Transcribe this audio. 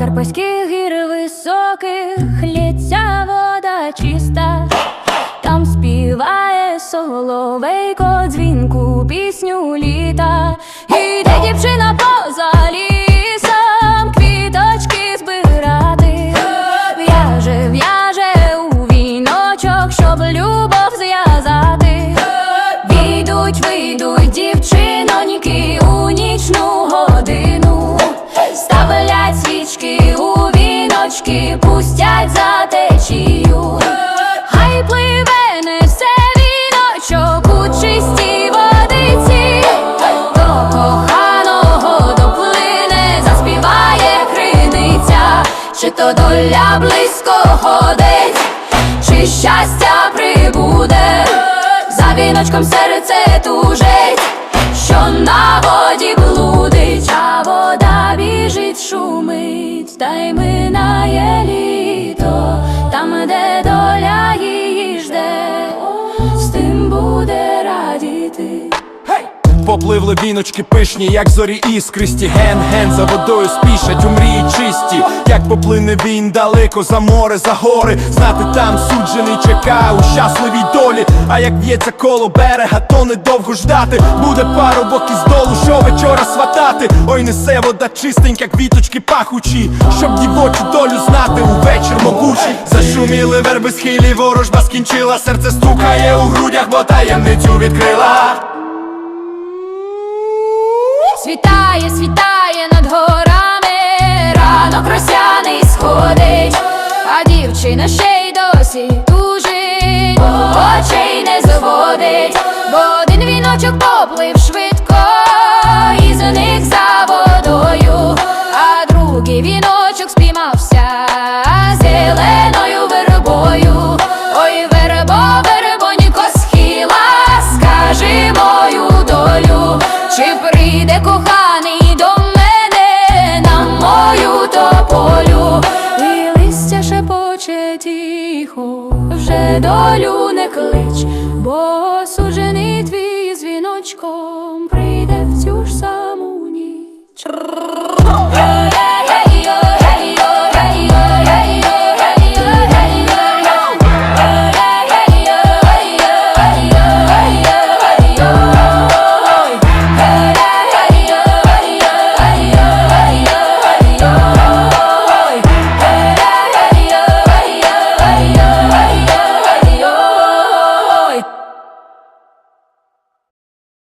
Карпатських гір високих лється вода чиста, соловейко дзвінку пісню літа. Іде дівчина поза лісом, квіточки збирати. В'яже, в'яже у віночок, щоб любов зв'язати. Війдуть, вийдуть дівчиноньки у нічну годину. Ставлять свічки у віночки, пустять за течію. Чи то доля близько ходить, чи щастя прибуде, за віночком серце тужить, що на воді блудить, а вода біжить, шумить, та й минає Попливли віночки пишні, як зорі іскристі. Ген-ген за водою спішать у мрії чисті. Як поплине він далеко за море, за гори Знати там суджений чекає у щасливій долі. А як б'ється коло берега, то недовго ждати. Буде парубок із долу, що вечора сватати. Ой, несе вода чистенька, квіточки пахучі. Щоб дівочу долю знати увечір могучий Зашуміли верби схилі, ворожба скінчила Серце стукає у грудях, бо таємницю відкрила Світає, світає над горами, ранок росяний сходить, а дівчина ще й досі тужить, очей не зводить, бо один віночок поплив швидко, і з них за водою, а другий віночок вже тихо, вже долю не клич, бо сужений твій.